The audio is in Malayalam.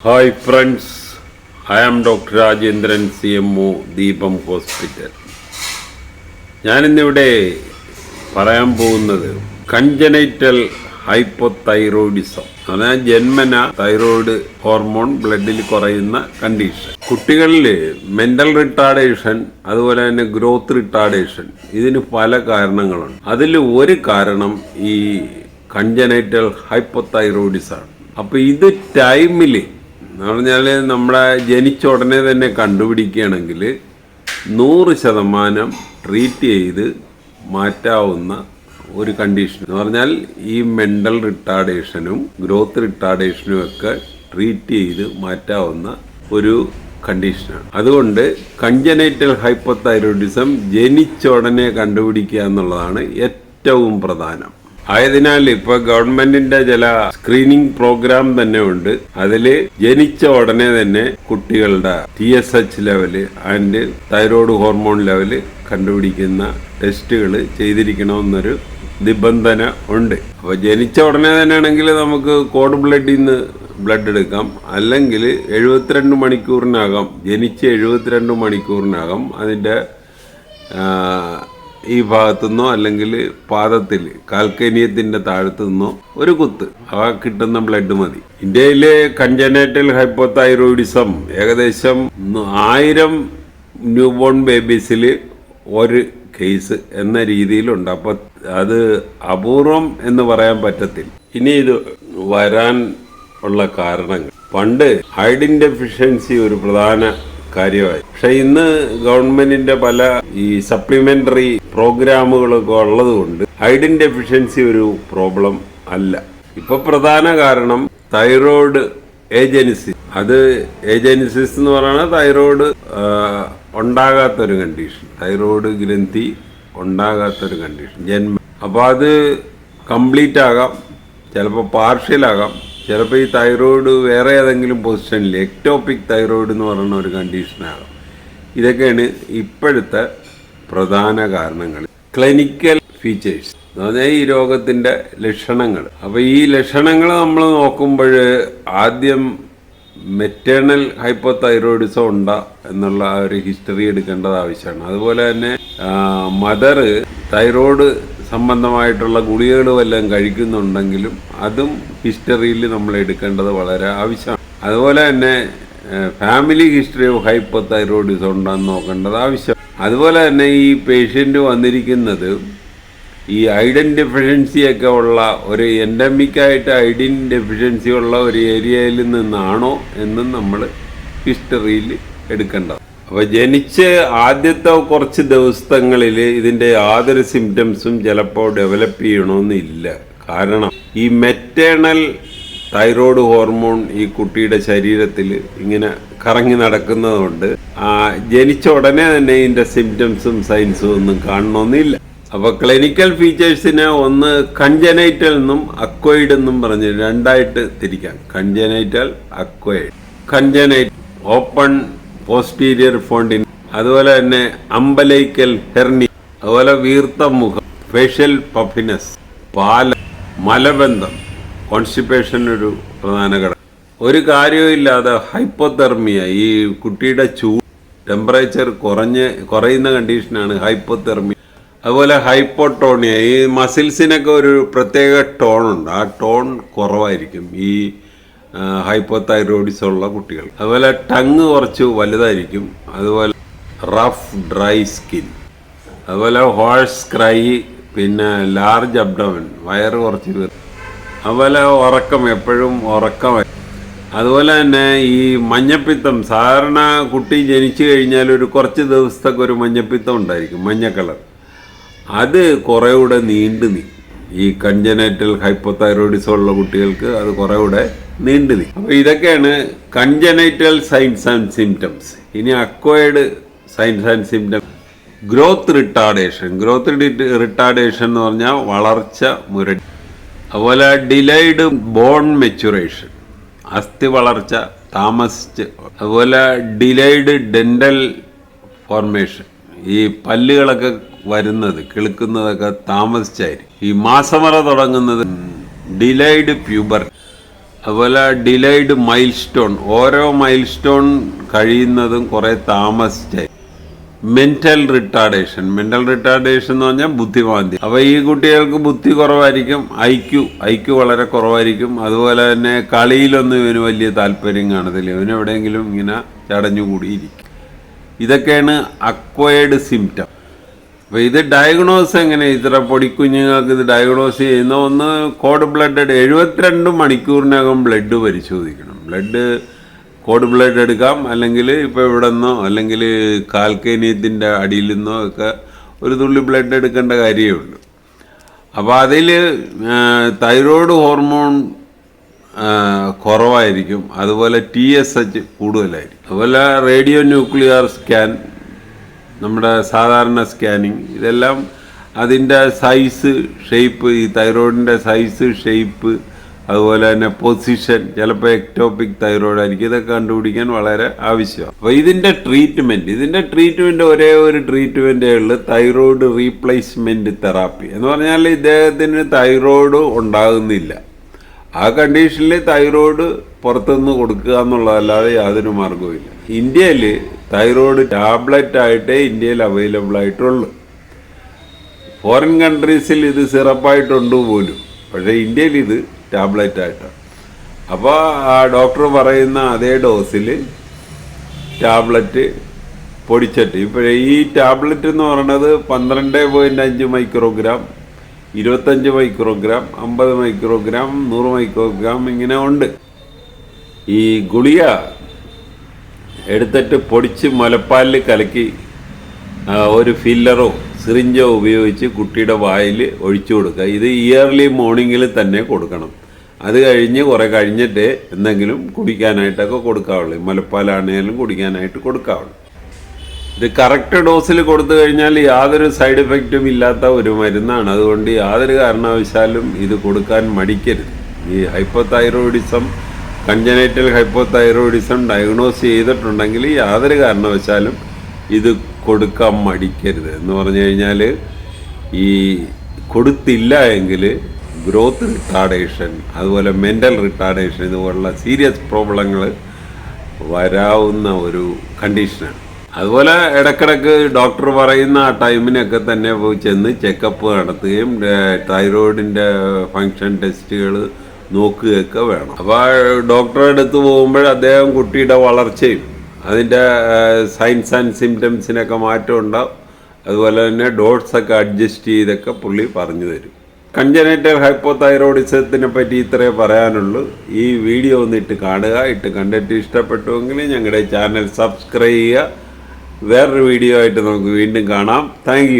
Hi friends I am doctor Rajendran C M O Deepam hospital ഞാനിന്നിവിടെ പറയാൻ പോകുന്നത് കൺജനൈറ്റൽ ഹൈപ്പോതൈറോയിഡിസം അതായത് ജന്മന തൈറോയിഡ് ഹോർമോൺ ബ്ലഡിൽ കുറയുന്ന കണ്ടീഷൻ കുട്ടികളിൽ മെന്റൽ റിട്ടാർഡേഷൻ അതുപോലെ തന്നെ ഗ്രോത്ത് റിട്ടാർഡേഷൻ ഇതിന് പല കാരണങ്ങളുണ്ട്. അതിൽ ഒരു കാരണം ഈ കൺജനൈറ്റൽ ഹൈപ്പോതൈറോയിഡിസാണ് അപ്പോൾ ഇത് ടൈമിൽ എന്ന് പറഞ്ഞാൽ നമ്മളെ ജനിച്ച ഉടനെ തന്നെ കണ്ടുപിടിക്കുകയാണെങ്കിൽ നൂറ് ശതമാനം ട്രീറ്റ് ചെയ്ത് മാറ്റാവുന്ന ഒരു കണ്ടീഷൻ എന്ന് പറഞ്ഞാൽ ഈ മെന്റൽ റിട്ടാർഡേഷനും ഗ്രോത്ത് റിട്ടാർഡേഷനും ഒക്കെ ട്രീറ്റ് ചെയ്ത് മാറ്റാവുന്ന ഒരു കണ്ടീഷനാണ് അതുകൊണ്ട് കൺജനൈറ്റൽ ഹൈപ്പോതൈറോയിഡിസം ജനിച്ച ഉടനെ കണ്ടുപിടിക്കുക എന്നുള്ളതാണ് ഏറ്റവും പ്രധാനം. ആയതിനാൽ ഇപ്പൊ ഗവൺമെന്റിന്റെ ചില സ്ക്രീനിങ് പ്രോഗ്രാം തന്നെ ഉണ്ട്. അതിൽ ജനിച്ച ഉടനെ തന്നെ കുട്ടികളുടെ T S H level and thyroid hormone level കണ്ടുപിടിക്കുന്ന ടെസ്റ്റുകൾ ചെയ്തിരിക്കണമെന്നൊരു നിബന്ധന ഉണ്ട്. അപ്പൊ ജനിച്ച ഉടനെ തന്നെ ആണെങ്കിൽ നമുക്ക് കോഡ് ബ്ലഡിൽ നിന്ന് ബ്ലഡ് എടുക്കാം. അല്ലെങ്കിൽ എഴുപത്തിരണ്ട് മണിക്കൂറിനകം ജനിച്ച് എഴുപത്തിരണ്ട് മണിക്കൂറിനകം അതിന്റെ ആ, ഈ ഭാഗത്തുനിന്നോ അല്ലെങ്കിൽ പാദത്തിൽ കാൽക്കേനിയത്തിന്റെ താഴത്തു നിന്നോ ഒരു കുത്ത്. ആ കിട്ടുന്ന ബ്ലഡ് മതി. ഇന്ത്യയിലെ കൺജനേറ്റൽ ഹൈപ്പോതൈറോയിഡിസം ഏകദേശം ആയിരം ന്യൂ ബോൺ ബേബീസിൽ ഒരു കേസ് എന്ന രീതിയിലുണ്ട്. അപ്പൊ അത് അപൂർവം എന്ന് പറയാൻ പറ്റത്തില്ല ഇനി ഇത് വരാൻ ഉള്ള കാരണങ്ങൾ. പണ്ട് ഹൈഡിൻ ഡെഫിഷ്യൻസി ഒരു പ്രധാന കാര്യമായി. പക്ഷെ ഇന്ന് ഗവൺമെന്റിന്റെ പല ഈ സപ്ലിമെന്ററി പ്രോഗ്രാമുകളൊക്കെ ഉള്ളതുകൊണ്ട് ഹൈഡിൻ ഡെഫിഷ്യൻസി ഒരു പ്രോബ്ലം അല്ല. ഇപ്പൊ പ്രധാന കാരണം തൈറോയ്ഡ് ഏജൻസി. അത് ഏജൻസിസ് എന്ന് പറയുന്നത് തൈറോയ്ഡ് ഉണ്ടാകാത്തൊരു കണ്ടീഷൻ തൈറോയ്ഡ് ഗ്രന്ഥി ഉണ്ടാകാത്തൊരു കണ്ടീഷൻ ജന്മ അപ്പോൾ അത് കംപ്ലീറ്റ് ആകാം. ചിലപ്പോൾ പാർഷ്യൽ ആകാം. ചിലപ്പോൾ ഈ തൈറോയ്ഡ് വേറെ ഏതെങ്കിലും പൊസിഷനിൽ എക്ടോപിക് തൈറോയ്ഡ് എന്ന് പറയുന്ന ഒരു കണ്ടീഷനാകാം ഇതൊക്കെയാണ് ഇപ്പോഴത്തെ പ്രധാന കാരണങ്ങൾ. Clinical features. എന്ന് പറഞ്ഞാൽ ഈ രോഗത്തിന്റെ ലക്ഷണങ്ങൾ. അപ്പോൾ ഈ ലക്ഷണങ്ങൾ നമ്മൾ നോക്കുമ്പോൾ ആദ്യം മെറ്റേണൽ ഹൈപ്പോ തൈറോയിഡിസം ഉണ്ടോ എന്നുള്ള ആ ഒരു ഹിസ്റ്ററി എടുക്കേണ്ടത് ആവശ്യമാണ്. അതുപോലെ തന്നെ മദർ തൈറോയ്ഡ് സംബന്ധമായിട്ടുള്ള ഗുളികകൾ വല്ലതും കഴിക്കുന്നുണ്ടെങ്കിലും അതും ഹിസ്റ്ററിയിൽ നമ്മൾ എടുക്കേണ്ടത് വളരെ ആവശ്യമാണ്. അതുപോലെ തന്നെ ഫാമിലി ഹിസ്റ്ററി ഓഫ് ഉണ്ടോ എന്ന് നോക്കേണ്ടത് ആവശ്യം അതുപോലെ തന്നെ ഈ പേഷ്യന്റ് വന്നിരിക്കുന്നത് ഈ ഐഡൻ ഡെഫിഷ്യൻസി ഒക്കെ ഉള്ള ഒരു എൻഡമിക്കായിട്ട് ഐഡിൻ ഡെഫിഷ്യൻസി ഉള്ള ഒരു ഏരിയയിൽ നിന്നാണോ എന്നും നമ്മൾ ഹിസ്റ്ററിയിൽ എടുക്കേണ്ടത്. അപ്പോൾ ജനിച്ച് ആദ്യത്തെ കുറച്ച് ദിവസങ്ങളിൽ ഇതിന്റെ യാതൊരു സിംറ്റംസും ചിലപ്പോൾ ഡെവലപ്പ് ചെയ്യണമെന്നില്ല കാരണം ഈ മെറ്റേണൽ തൈറോയ്ഡ് ഹോർമോൺ ഈ കുട്ടിയുടെ ശരീരത്തിൽ ഇങ്ങനെ കറങ്ങി നടക്കുന്നതുകൊണ്ട് ആ, ജനിച്ച ഉടനെ തന്നെ ഇതിന്റെ സിംറ്റംസും സൈൻസും ഒന്നും കാണണമെന്നില്ല. അപ്പോൾ ക്ലിനിക്കൽ ഫീച്ചേഴ്സിനെ ഒന്ന് കൺജനൈറ്റൽ എന്നും അക്വൈഡ് എന്നും പറഞ്ഞ് രണ്ടായിട്ട് തിരിക്കാം. Congenital acquired congenital open posterior fontanelle അതുപോലെ തന്നെ അമ്പലൈക്കൽ ഹെർണി അതുപോലെ വീർത്ത മുഖം ഫേഷ്യൽ പഫിനസ് പാല മലബന്ധം കോൺസ്റ്റിപ്പേഷൻ ഒരു പ്രധാന ഘടകം. ഒരു കാര്യവുമില്ലാതെ ഹൈപ്പോതെർമിയ ഈ കുട്ടിയുടെ ചൂ ടെമ്പറേച്ചർ കുറഞ്ഞ് കുറയുന്ന കണ്ടീഷനാണ് ഹൈപ്പോതെർമിയ അതുപോലെ ഹൈപ്പോട്ടോണിയ ഈ മസിൽസിനൊക്കെ ഒരു പ്രത്യേക ടോണുണ്ട്. ആ ടോൺ കുറവായിരിക്കും ഈ ഹൈപ്പോതൈറോയിഡിസ് ഉള്ള കുട്ടികൾ. അതുപോലെ ടങ് കുറച്ച് വലുതായിരിക്കും. അതുപോലെ റഫ് ഡ്രൈ സ്കിൻ. അതുപോലെ ഹോഴ്സ് ക്രൈ പിന്നെ ലാർജ് അബ്ഡമൻ വയറ് കുറച്ച് അതുപോലെ ഉറക്കം എപ്പോഴും ഉറക്കം. അതുപോലെ തന്നെ ഈ മഞ്ഞപ്പിത്തം സാധാരണ കുട്ടി ജനിച്ചു കഴിഞ്ഞാൽ ഒരു കുറച്ച് ദിവസത്തൊക്കെ ഒരു മഞ്ഞപ്പിത്തം ഉണ്ടായിരിക്കും മഞ്ഞ കളർ. അത് കുറേ കൂടെ നീണ്ടു നീ ഈ കൺജനൈറ്റൽ ഹൈപ്പോതൈറോയിഡിസം ഉള്ള കുട്ടികൾക്ക് അത് കുറേ കൂടെ നീണ്ടു നീ അപ്പോൾ ഇതൊക്കെയാണ് കൺജനൈറ്റൽ സൈൻസ് ആൻഡ് സിംറ്റംസ്. ഇനി acquired signs and symptoms growth retardation. Growth retardation എന്ന് പറഞ്ഞാൽ വളർച്ച മുരടി. അതുപോലെ ഡിലൈഡ് ബോൺ മെച്ചുറേഷൻ അസ്ഥി വളർച്ച താമസിച്ച് അതുപോലെ ഡിലൈഡ് ഡെന്റൽ ഫോർമേഷൻ ഈ പല്ലുകളൊക്കെ വരുന്നത് കിളുക്കുന്നതൊക്കെ താമസിച്ചായിരിക്കും. ഈ മാസമറ തുടങ്ങുന്നത് ഡിലൈഡ് പ്യൂബർ അതുപോലെ ഡിലൈഡ് മൈൽ സ്റ്റോൺ ഓരോ മൈൽ സ്റ്റോൺ കഴിയുന്നതും കുറേ താമസിച്ചായി മെന്റൽ റിട്ടാർഡേഷൻ മെന്റൽ റിട്ടാർഡേഷൻ എന്ന് പറഞ്ഞാൽ ബുദ്ധിമാന്ദ്യം. അപ്പോൾ ഈ കുട്ടികൾക്ക് ബുദ്ധി കുറവായിരിക്കും ഐക്യു ഐക്യു വളരെ കുറവായിരിക്കും. അതുപോലെ തന്നെ കളിയിലൊന്നും ഇവന് വലിയ താല്പര്യം കാണത്തില്ല. ഇവന് എവിടെയെങ്കിലും ഇങ്ങനെ ചടഞ്ഞുകൂടിയിരിക്കും. ഇതൊക്കെയാണ് അക്വയർഡ് സിംറ്റം അപ്പോൾ ഇത് ഡയഗ്നോസ് എങ്ങനെ? ഇത്ര പൊടിക്കുഞ്ഞുങ്ങൾക്ക് ഇത് ഡയഗ്നോസ് ചെയ്യുന്ന ഒന്ന് കോഡ് ബ്ലഡ് എഴുപത്തിരണ്ട് മണിക്കൂറിനകം ബ്ലഡ് പരിശോധിക്കണം. ബ്ലഡ് കോഡ് ബ്ലഡ് എടുക്കാം. അല്ലെങ്കിൽ ഇപ്പോൾ ഇവിടെ നിന്നോ അല്ലെങ്കിൽ കാൽക്കേനിയത്തിന്റെ അടിയിൽ നിന്നോ ഒക്കെ ഒരു തുള്ളി ബ്ലഡ് എടുക്കേണ്ട കാര്യമേ ഉള്ളൂ. അപ്പോൾ അതിൽ തൈറോയ്ഡ് ഹോർമോൺ കുറവായിരിക്കും. അതുപോലെ ടി എസ് എച്ച് കൂടുതലായിരിക്കും. അതുപോലെ റേഡിയോ ന്യൂക്ലിയർ സ്കാൻ നമ്മുടെ സാധാരണ സ്കാനിങ് ഇതെല്ലാം അതിന്റെ സൈസ് ഷേപ്പ് ഈ തൈറോയിഡിന്റെ സൈസ് ഷേപ്പ് അതുപോലെ തന്നെ പൊസിഷൻ ചിലപ്പോൾ എക്ടോപിക് തൈറോയിഡ് ആയിരിക്കും. ഇതൊക്കെ കണ്ടുപിടിക്കാൻ വളരെ ആവശ്യമാണ്. അപ്പോൾ ഇതിന്റെ ട്രീറ്റ്മെന്റ് ഇതിന്റെ ട്രീറ്റ്മെന്റ് ഒരേ ഒരു ട്രീറ്റ്മെന്റേ ഉള്ളൂ തൈറോയിഡ് റീപ്ലേസ്മെന്റ് തെറാപ്പി എന്ന് പറഞ്ഞാൽ ഇദ്ദേഹത്തിന് തൈറോയിഡ് ഉണ്ടാകുന്നില്ല. ആ കണ്ടീഷനിൽ തൈറോയിഡ് പുറത്തുനിന്ന് കൊടുക്കുക എന്നുള്ളതല്ലാതെ യാതൊരു മാർഗവുമില്ല ഇന്ത്യയിൽ തൈറോയിഡ് ടാബ്ലറ്റ് ആയിട്ടേ ഇന്ത്യയിൽ അവൈലബിൾ ആയിട്ടുള്ളൂ. ഫോറിൻ കൺട്രീസിൽ ഇത് സിറപ്പായിട്ടുണ്ട് പോലും. പക്ഷേ ഇന്ത്യയിൽ ഇത് ടാബ്ലറ്റ് ആയിട്ടാണ്. അപ്പോൾ ആ ഡോക്ടർ പറയുന്ന അതേ ഡോസിൽ ടാബ്ലറ്റ് പൊടിച്ചിട്ട്. ഇപ്പോൾ ഈ ടാബ്ലറ്റ് എന്ന് പറയുന്നത് പന്ത്രണ്ട് പോയിന്റ് അഞ്ച് മൈക്രോഗ്രാം ഇരുപത്തഞ്ച് മൈക്രോഗ്രാം അമ്പത് മൈക്രോഗ്രാം നൂറ് മൈക്രോഗ്രാം ഇങ്ങനെ ഉണ്ട്. ഈ ഗുളിക എടുത്തിട്ട് പൊടിച്ച് മുലപ്പാലിൽ കലക്കി ഒരു ഫില്ലറോ സിറിഞ്ചോ ഉപയോഗിച്ച് കുട്ടിയുടെ വായിൽ ഒഴിച്ചു കൊടുക്കുക. ഇത് ഇയർലി മോർണിംഗിൽ തന്നെ കൊടുക്കണം. അത് കഴിഞ്ഞ് കുറേ കഴിഞ്ഞിട്ട് എന്തെങ്കിലും കുടിക്കാനായിട്ടൊക്കെ കൊടുക്കാവുള്ളൂ. മലപ്പാലാണെങ്കിലും കുടിക്കാനായിട്ട് കൊടുക്കാവുള്ളൂ. ഇത് കറക്റ്റ് ഡോസിൽ കൊടുത്തു കഴിഞ്ഞാൽ യാതൊരു സൈഡ് എഫക്റ്റും ഇല്ലാത്ത ഒരു മരുന്നാണ്. അതുകൊണ്ട് യാതൊരു കാരണവശാലും ഇത് കൊടുക്കാൻ മടിക്കരുത്. ഈ ഹൈപ്പോതൈറോയിഡിസം കൺജനൈറ്റൽ ഹൈപ്പോതൈറോയിഡിസം ഡയഗ്നോസ് ചെയ്തിട്ടുണ്ടെങ്കിൽ യാതൊരു കാരണവശാലും ഇത് കൊടുക്കാൻ മടിക്കരുത് എന്ന് പറഞ്ഞു കഴിഞ്ഞാൽ ഈ കൊടുത്തില്ല എങ്കിൽ ഗ്രോത്ത് റിട്ടാർഡേഷൻ അതുപോലെ മെന്റൽ റിട്ടാർഡേഷൻ ഇതുപോലുള്ള സീരിയസ് പ്രോബ്ലങ്ങൾ വരാവുന്ന ഒരു കണ്ടീഷനാണ് അതുപോലെ ഇടക്കിടക്ക് ഡോക്ടർ പറയുന്ന ആ ടൈമിനൊക്കെ തന്നെ പോയി ചെന്ന് ചെക്കപ്പ് നടത്തുകയും തൈറോയിഡിന്റെ ഫങ്ഷൻ ടെസ്റ്റുകൾ നോക്കുകയൊക്കെ വേണം. അപ്പോൾ ഡോക്ടറെ അടുത്ത് പോകുമ്പോൾ അദ്ദേഹം കുട്ടിയുടെ വളർച്ചയും അതിന്റെ സൈൻസ് ആൻഡ് സിംറ്റംസിനൊക്കെ മാറ്റം ഉണ്ടാവും. അതുപോലെ തന്നെ ഡോട്ട്സൊക്കെ അഡ്ജസ്റ്റ് ചെയ്തൊക്കെ പുള്ളി പറഞ്ഞു തരും. കൺജനൈറ്റൽ ഹൈപ്പോതൈറോയിഡിസത്തിനെ പറ്റി ഇത്രേ പറയാനുള്ളൂ. ഈ വീഡിയോ ഒന്ന് ഇട്ട് കാണുക. ഇട്ട് കണ്ടിട്ട് ഇഷ്ടപ്പെട്ടുവെങ്കിൽ ഞങ്ങളുടെ ചാനൽ സബ്സ്ക്രൈബ് ചെയ്യുക. വേറൊരു വീഡിയോ ആയിട്ട് നമുക്ക് വീണ്ടും കാണാം. താങ്ക്